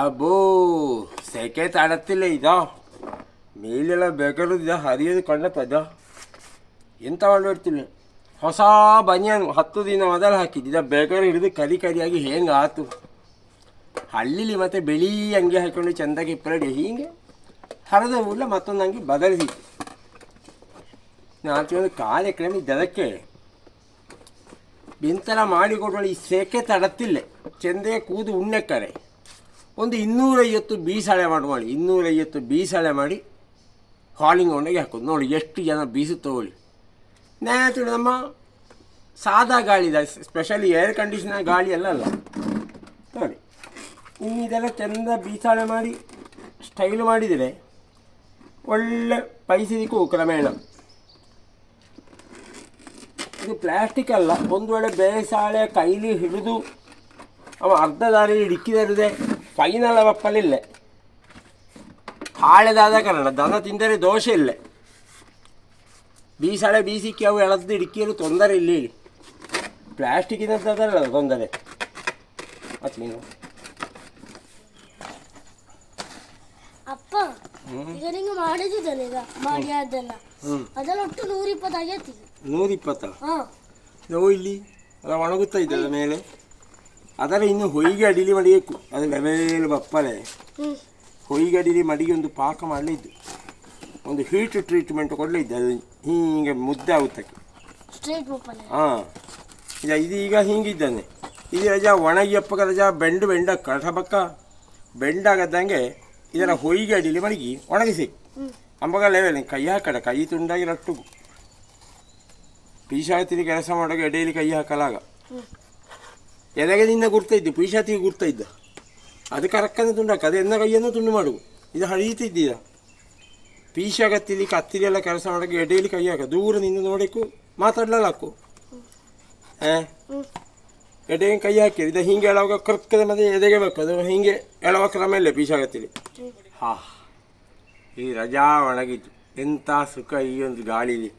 ಅಬ್ಬೋ, ಸೆಕೆ ತಾಡತ್ತಿಲ್ಲ ಇದ. ಮೇಲೆಲ್ಲ ಇದ, ಹರಿಯೋದು ಕಂಡಪ್ಪ ಇದ. ಎಂತ ಮಾಡಿಬಿಡ್ತಿಲ್ಲ ಹೊಸ ಬನಿಯನ್ ಹತ್ತು ದಿನ ಮೊದಲು ಹಾಕಿದ್ದು. ಬೇಕಾದ್ರೆ ಹಿಡಿದು ಕರಿ ಕರಿಯಾಗಿ ಹೆಂಗೆ ಆತು. ಹಳ್ಳಿಲಿ ಮತ್ತೆ ಬಿಳಿ ಅಂಗಿ ಹಾಕೊಂಡು ಚೆಂದಾಗಿ ಇಪ್ಪರಡಿ. ಹೀಗೆ ಹರಿದ ಮೂಲ ಮತ್ತೊಂದು ಅಂಗಿ ಬದಲಿಸಿತ್ತು ನಾನು ಒಂದು ಕಾಲೇ ಕ್ರಮಿ ದದಕ್ಕೆ ಬೆಂತರ ಮಾಡಿಕೊಟ್ಟು ಈ ಸೆಕೆ ತಡತ್ತಿಲ್ಲ ಚೆಂದೆ ಕೂದು ಉಣ್ಣೆಕ್ಕರೆ ಒಂದು ಇನ್ನೂರೈವತ್ತು ಬೀಸಳೆ ಮಾಡಿ ಮಾಡಿ. ಇನ್ನೂರೈವತ್ತು ಬೀಸಳೆ ಮಾಡಿ ಹಾಲಿಂಗ್ ಒಣಗಿ ಹಾಕೋದು ನೋಡಿ ಎಷ್ಟು ಜನ ಬೀಸು ತಗೊಳ್ಳಿ ನಾನು ನಮ್ಮ ಸಾದಾ ಗಾಳಿ ಇದೆ. ಸ್ಪೆಷಲಿ ಏರ್ ಕಂಡೀಷನರ್ ಗಾಳಿ ಎಲ್ಲ ಅಲ್ಲ. ನೋಡಿ. ನೀವು ಇದೆಲ್ಲ ಚೆಂದ ಬೀಸಾಳೆ ಮಾಡಿ ಸ್ಟೈಲ್ ಮಾಡಿದರೆ ಒಳ್ಳೆ ಪೈಸಿದಿಕ್ಕೂ ಕ್ರಮೇಣ. ಇದು ಪ್ಲಾಸ್ಟಿಕ್ ಅಲ್ಲ. ಒಂದು ವೇಳೆ ಬೇಸಾಳೆ ಕೈಲಿ ಹಿಡಿದು ಅವ ಅರ್ಧ ದಾರಿ ಡಿಕ್ಕಿದರಿದೆ ಫೈನಲ್ ಅವಪ್ಪಲಿಲ್ಲ ಹಾಳೆದಾದ ಕಾರಣ ದನ ತಿಂದರೆ ದೋಷ ಇಲ್ಲ. ಬೀಸಳೆ ಬೀಸಿಕ್ಕೆ ಅವು ಎಳೆದು ಇಡಿಕಿಯಲು ತೊಂದರೆ ಇಲ್ಲ. ಪ್ಲಾಸ್ಟಿಕ್ಕಿನದ್ದಲ್ಲ ತೊಂದರೆ ಮತ್ತೆ ನೀನು? ಅಪ್ಪ ಈಗ ನಿಂಗೆ ಈಗ ಮಾಡಿ ಅದೆಲ್ಲ ಅದೆಲ್ಲ ಒಟ್ಟು ನೂರಿಪ್ಪತ್ತು ಆಗೈತಿ ನೋವು ಇಲ್ಲಿ ಅದ ಒಣಗುತ್ತಾ ಇದ್ದಲ್ಲ ಮೇಲೆ? ಅದರ ಇನ್ನು ಹೊಯ್ಗೆ ಅಡಿಲಿ ಮಡಿಬೇಕು ಅದು ಲೆವೆಲ್ ಬಪ್ಪಲೆ. ಹೊಯ್ಗೆ ಅಡಿಲಿ ಮಡಿಗೆ ಒಂದು ಪಾಕ ಮಾಡಲಿದ್ದು. ಒಂದು ಹೀಟ್ ಟ್ರೀಟ್ಮೆಂಟ್ ಕೊಡಲಿದ್ದು. ಅದು ಹೀಗೆ ಮುದ್ದೆ ಆಗುತ್ತಕ್ಕೆ. ಹಾಂ. ಈಗ ಇದು ಈಗ ಹೀಗಿದ್ದಾನೆ. ಇದು ರಜಾ ಒಣಗಿಯಪ್ಪಗ ರಜಾ ಬೆಂಡು ಬೆಂಡ ಕಟಬಕ್ಕ ಬೆಂಡಾಗದ್ದಂಗೆ ಇದರ ಹೊಯ್ಗೆ ಅಡಿಲಿ ಮಡಗಿ ಒಣಗಿಸಿ. ಅಂಬಗ ಲೆವೆಲ್ ಕೈ ಹಾಕಡ ಕೈ ತುಂಡಾಗಿ ರಟ್ಟು. ಪೀಶಾತಿಲಿ ಕೆಲಸ ಮಾಡೋಕೆ ಎಡೆಯಲ್ಲಿ ಕೈ ಹಾಕಲಾಗ. ಹ್ಮ್ ನಿನ್ನ ಗುರ್ತಾ ಪೀಶಾತಿ ಪೀಶಾತಿಗೆ ಗುರ್ತಾಯಿದ್ದ ಅದು ಕರಕ್ಕನೆ ತುಂಡಾಕ ಅದು ಎನ್ನ ಕೈಯನ್ನು ತುಂಡು ಮಾಡು ಇದು ಹಳೀತಿದ್ದೀರ ಪೀಶಾಗತ್ತಿಲಿ ಕತ್ತಿಲಿ ಎಲ್ಲ ಕೆಲಸ ಮಾಡೋಕ್ಕೆ ಎಡೆಯಲ್ಲಿ ಕೈ ಹಾಕ. ದೂರ ನಿಂದು ನೋಡಿಕ್ಕು ಮಾತಾಡ್ಲಾಕು ಹಾಂ? ಎಡೆಗೆ ಕೈ ಹಾಕಿರಿ ಇದು ಹಿಂಗೆ ಎಳವಾಗ ಕರ್ಕದ ಮತ್ತೆ ಎದೆಗೆ ಬೇಕು. ಅದು ಹಿಂಗೆ ಎಳವ ಕ್ರಮ ಇಲ್ಲ ಪೀಶಾಗತ್ತಿಲಿ ಹ್ಮ್ ಹಾ. ಈ ರಜಾ ಒಣಗಿತು. ಎಂಥ ಸುಖ ಈ ಒಂದು ಗಾಳಿಲಿ.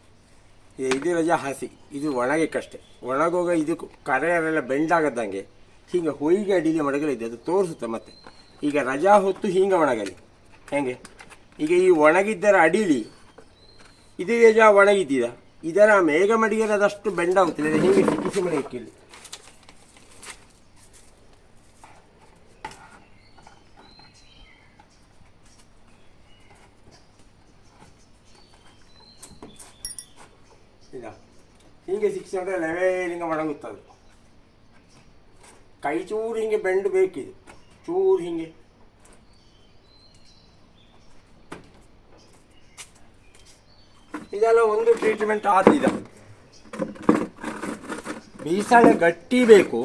ಇದು ರಜ ಹಸಿ. ಇದು ಒಣಗಕ್ಕಷ್ಟೇ. ಒಣಗೋಗ ಇದು ಕರೆಯರೆಲ್ಲ ಬೆಂಡಾಗದಂಗೆ ಹೀಗೆ ಹೊಯ್ಗೆ ಅಡಿಲಿ ಮಡಗಲಿದೆ ಅದು ತೋರಿಸುತ್ತೆ ಮತ್ತೆ. ಈಗ ರಜಾ ಹೊತ್ತು ಹಿಂಗೆ ಒಣಗಲಿ. ಹೆಂಗೆ? ಈಗ ಈ ಒಣಗಿದ್ದರ ಅಡಿಲಿ ಇದು ರಜಾ ಒಣಗಿದ್ದೀರಾ? ಇದರ ಮೇಘ ಮಡಿಗೆ ಅದಷ್ಟು ಬೆಂಡಾಗುತ್ತಿಲ್ಲ ಹಿಂಗೆ ಹೀಗೆ ಸಿಕ್ಕಿಸಿ ಮಡಗಿಕ್ಕಿಲ್ಲಿ ಇಲ್ಲ ಹೀಗೆ ಶಿಕ್ಷಣ ಲೆವೆಲಿಂಗ ಮಡಗುತ್ತದೆ. ಕೈ ಚೂರು ಹಿಂಗೆ ಬೆಂಡು ಬೇಕಿದೆ. ಚೂರು ಹಿಂಗೆ. ಇದೆಲ್ಲ ಒಂದು ಟ್ರೀಟ್ಮೆಂಟ್ ಆದಿದೆ ಬೀಸಾಳೆ ಗಟ್ಟಿ ಬೇಕು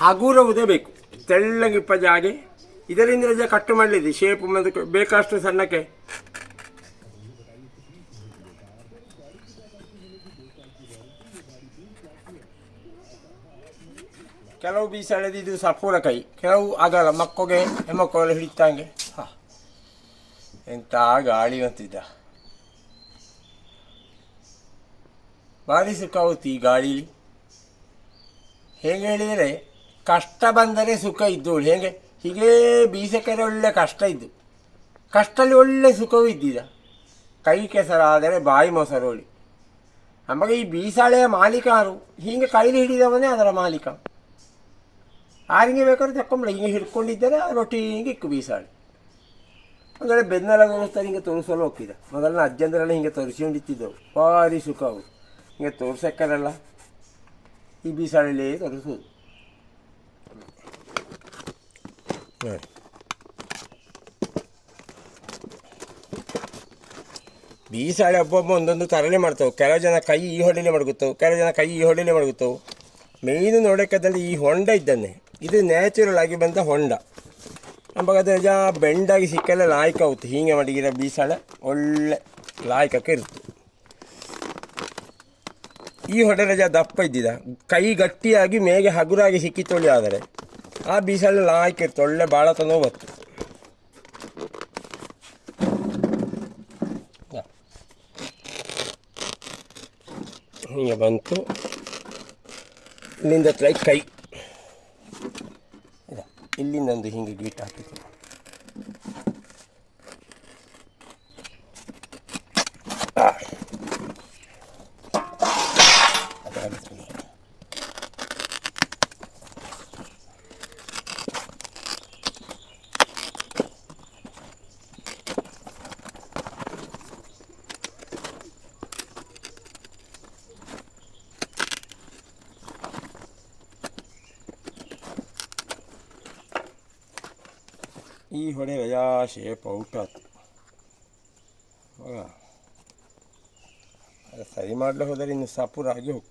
ಹಗುರವುದೇ ಬೇಕು. ತೆಳ್ಳಗಿಪ್ಪ ಜಾಗೆ, ಇದರಿಂದ ರಜೆ ಕಟ್ಟು ಮಾಡಲಿದೆ. ಶೇಪ್ ಮತ್ತು ಬೇಕಷ್ಟು ಸಣ್ಣಕ್ಕೆ. ಕೆಲವು ಬೀಸಾಳದ ಇದು ಸಪೂರ ಕೈ ಕೆಲವು ಆಗಲ್ಲ ಮಕ್ಕೋಗೆ ಹೆಮ್ಮಕ್ಕೋಗೆಲ್ಲ ಹಿಡಿತಂಗೆ. ಹಾ. ಎಂತ ಗಾಳಿ ಅಂತಿದ್ದ. ಭಾರಿ ಸುಖ ಆಗುತ್ತೆ ಈ ಗಾಳೀಲಿ. ಹೇಗೆ ಹೇಳಿದರೆ, ಕಷ್ಟ ಬಂದರೆ ಸುಖ ಇದ್ದು ಹೇಗೆ? ಹೀಗೆ ಬೀಸಕರೆ ಒಳ್ಳೆ ಕಷ್ಟ ಇದ್ದು. ಕಷ್ಟಲ್ಲಿ ಒಳ್ಳೆ ಸುಖವೂ ಇದ್ದಿದ. ಕೈ ಕೆಸರಾದರೆ ಬಾಯಿ ಮೊಸರೋಳಿ. ನಮಗೆ ಈ ಬೀಸಾಳೆಯ ಮಾಲೀಕರು ಹೀಗೆ ಕೈಲಿ ಹಿಡಿದವನೇ ಅದರ ಮಾಲೀಕ. ಆರಿಗೆ ಬೇಕಾದ್ರೆ ತಕೊಂಬಿಡ ಹಿಂಗೆ ಹಿಡ್ಕೊಂಡಿದ್ದಾರೆ ರೊಟ್ಟಿ ಹಿಂಗೆ ಇಕ್ಕು ಬೀಸಾಳೆ ಅಂದರೆ ಬೆನ್ನೆಲ್ಲ ತೋರಿಸ್ತಾರೆ ಹಿಂಗೆ ತೋರಿಸಲು ಹೋಗ್ತಿದ್ದ. ಮೊದಲನ ಅಜ್ಜಂದ್ರೆಲ್ಲ ಹಿಂಗೆ ತೋರಿಸಿಕೊಂಡಿತ್ತಿದ್ದವು. ಭಾರಿ ಸುಖ ಅವು. ಹಿಂಗೆ ತೋರ್ಸಕ್ಕರಲ್ಲ ಈ ಬೀಸಾಳಲ್ಲೇ ತೋರಿಸೋದು. ಬೀಸಾಳೆ ಒಬ್ಬೊಬ್ಬ ಒಂದೊಂದು ತರಲೆ ಮಾಡ್ತವೆ. ಕೆಲವು ಜನ ಕೈ ಈ ಹೊಡೆಯಲ್ಲೇ ಮಡಗುತ್ತವೆ ಕೆಲವು ಜನ ಕೈ ಈ ಹೊಡೆಯಲ್ಲೇ ಮಡಗುತ್ತವೆ. ಮೇಯ್ನು ನೋಡೋಕ್ಕದಲ್ಲಿ ಈ ಹೊಂಡ ಇದ್ದಾನೆ ಇದು ನ್ಯಾಚುರಲ್ ಆಗಿ ಬಂದ ಹೊಂಡ. ನಮಗೆ ಅದು ನಿಜ ಬೆಂಡಾಗಿ ಸಿಕ್ಕಲ್ಲ ಲಾಯ್ಕ ಆಗುತ್ತೆ ಹೀಗೆ ಮಡಗಿರೋ ಬೀಸಾಳೆ ಒಳ್ಳೆ ಲಾಯ್ಕಕ್ಕೆ ಇರುತ್ತೆ. ಈ ಹೊಡೆ ರಜಾ ದಪ್ಪ ಇದ್ದಿದ. ಕೈ ಗಟ್ಟಿಯಾಗಿ ಮೇಗೆ ಹಗುರಾಗಿ ಸಿಕ್ಕಿತೊಳಿ ಆದರೆ ಆ ಬೀಸಲ್ಲಿ ಲಾಯ್ಕ ಇರ್ತದೆ ಒಳ್ಳೆ ಭಾಳ ತನೋ ಬತ್ತು ಹೀಗೆ ಬಂತು. ಇಲ್ಲಿಂದ ಕೈ. ಇದು. ನಂದು ಹಿಂಗೆ ಗೀಟ್ ಹಾಕಿತು ಈ ಹೊಡೆ ರಜಾ ಶೇಪ್ ಔಟ್ ಆಯ್ತು ಹೌದಾ ಅದು ಸರಿ ಮಾಡಲು ಹೋದರೆ ಇನ್ನು ಸಪುರಾಗಿ ಹೋಗು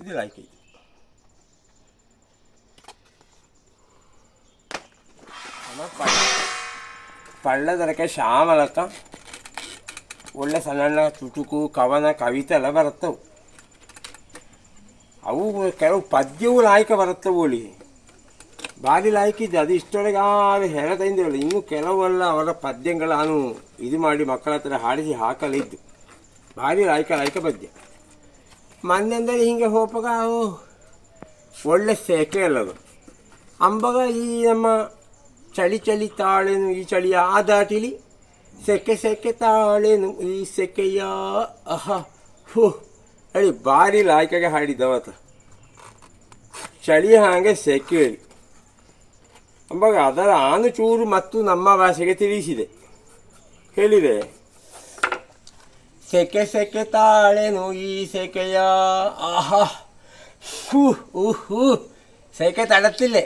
ಇದು ಲೈಕ್ ಇದು ಪಳ್ಳದರಕ್ಕೆ ಶ್ಯಾಮಲಕ್ಕ ಒಳ್ಳೆ ಸಣ್ಣ ಚುಟುಕು ಕವನ, ಕವಿತೆ ಎಲ್ಲ ಬರುತ್ತವು ಅವು. ಕೆಲವು ಪದ್ಯವು ಲಾಯಕ ಬರುತ್ತವು ಅಲ್ಲಿ ಭಾರಿ ಲಾಯಕಿದ್ದು ಅದು ಇಷ್ಟೊಳಗೆ ಯಾರು ಹೇಳಿ ಇನ್ನು ಕೆಲವೆಲ್ಲ ಅವರ ಪದ್ಯಗಳು ನಾನು ಇದು ಮಾಡಿ ಮಕ್ಕಳ ಹತ್ರ ಹಾಡಿಸಿ ಹಾಕಲಿದ್ದು. ಭಾರಿ ಲಾಯ್ಕ ಲಾಯ್ಕ ಪದ್ಯ. ಮೊನ್ನೆಂದರೆ ಹಿಂಗೆ ಹೋಪಾಗ ಅವು ಒಳ್ಳೆ ಸೇಕೆ ಅಲ್ಲದು. ಅಂಬಗ ಈ ನಮ್ಮ ಚಳಿ ಚಳಿ ತಾಳೆನು ಈ ಚಳಿ ಆ ದಾಟಿಲಿ ಸೆಕೆ ಸೆಕೆ ತಾಳೇನು ಈ ಸೆಕೆಯ, ಅಹ, ಹೂ ಹೇಳಿ ಭಾರಿ ಲಾಯ್ಕಾಗೆ ಹಾಡಿದ್ದವತ್ತು ಚಳಿ ಹಾಗೆ ಸೆಕೆ ಅಂಬಾಗ ಅದರ ಆನು ಚೂರು ಮತ್ತು ನಮ್ಮ ಭಾಷೆಗೆ ತಿಳಿಸಿದೆ. ಹೇಳಿದೆ, ಸೆಕೆ ಸೆಕೆ ತಾಳೇನು ಈ ಸೆಕೆಯ ಆಹಾ ಹೂ ಹೂ, ಸೆಕೆ ತಡತ್ತಿಲ್ಲೆ.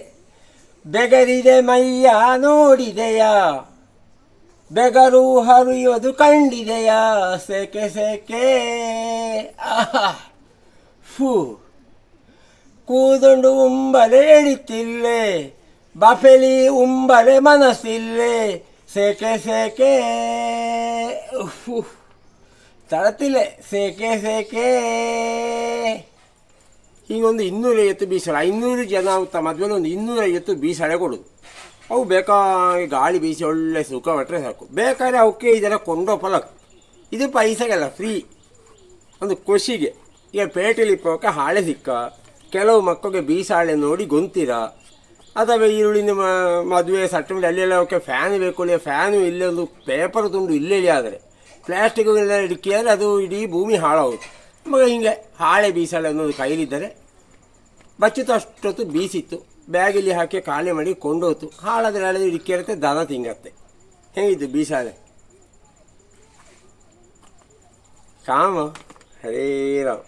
ಬೆಗರಿದೆ ಮೈಯ, ನೋಡಿದೆಯ? ಬೆಗರು ಹರಿಯೋದು ಕಂಡಿದೆಯ? ಸೆಕೆ ಸೆಕೆ. ಫೂ. ಕೂದುಂಡು ಉಂಬಲೆ ಎಳಿತಿಲ್ಲೆ ಬಫೆಲಿ ಉಂಬಲೆ ಮನಸ್ಸಿಲ್ಲೆ. ಸೆಕೆ ಸೆಕೆ. ಉಫ್ಫು. ತಳತಿಲ್ಲೆ ಸೆಕೆ ಸೆಕೆ. ಹೀಗೊಂದು ಇನ್ನೂರೈವತ್ತು ಬೀಸಳ. ಐನೂರು ಜನ ಅಂತ ಮದುವೆ ಒಂದು ಇನ್ನೂರೈವತ್ತು ಬೀಸಳೆ ಕೊಡೋದು. ಅವು ಬೇಕಾಗಿ ಗಾಳಿ ಬೀಸಿ ಒಳ್ಳೆ ಸುಖ ಬಿಟ್ಟರೆ ಸಾಕು. ಬೇಕಾದ್ರೆ ಅವಕ್ಕೆ ಇದೆಲ್ಲ ಫಲ ಇದು ಪೈಸೆಗೆಲ್ಲ ಫ್ರೀ ಒಂದು ಖುಷಿಗೆ. ಈಗ ಪೇಟೆಲಿ ಇಪ್ಪೋಕೆ ಹಾಳೆ ಸಿಕ್ಕ. ಕೆಲವು ಮಕ್ಕಳಿಗೆ ಬೀಸಾಳೆ ನೋಡಿ ಗೊಂತೀರ ಅಥವಾ ಈರುಳ್ಳಿನ ಮದುವೆ, ಸಟ್ಟಮಿಡಿ, ಅಲ್ಲೆಲ್ಲ ಅವಕ್ಕೆ ಫ್ಯಾನ್ ಬೇಕು ಇಲ್ಲ ಫ್ಯಾನು ಇಲ್ಲೇ ಒಂದು ಪೇಪರ್ ತುಂಡು ಇಲ್ಲೇ ಆದರೆ. ಪ್ಲಾಸ್ಟಿಕ್ ಎಲ್ಲ ಇಡಿಕಿದ್ರೆ ಅದು ಇಡೀ ಭೂಮಿ ಹಾಳಾಗುತ್ತೆ ಮಗ ಹಿಂಗೆ ಹಾಳೆ ಬೀಸಾಳೆ ಅನ್ನೋದು ಕೈಲಿದ್ದರೆ ಬಚ್ಚಿತು ಅಷ್ಟೊತ್ತು ಬೀಸಿತ್ತು. ಬ್ಯಾಗಲ್ಲಿ ಹಾಕಿ ಖಾಲಿ ಮಾಡಿ ಕೊಂಡೋತು ಹಾಳಾದ್ರೆ ಹಳೆದು ಇಡಿಕಿರುತ್ತೆ ದನ ತಿಂಗತ್ತೆ ಹೆಂಗಿದ್ದು ಬೀಸಾಳೆ ಕಾಮ ಹರೇ ರಾಮ್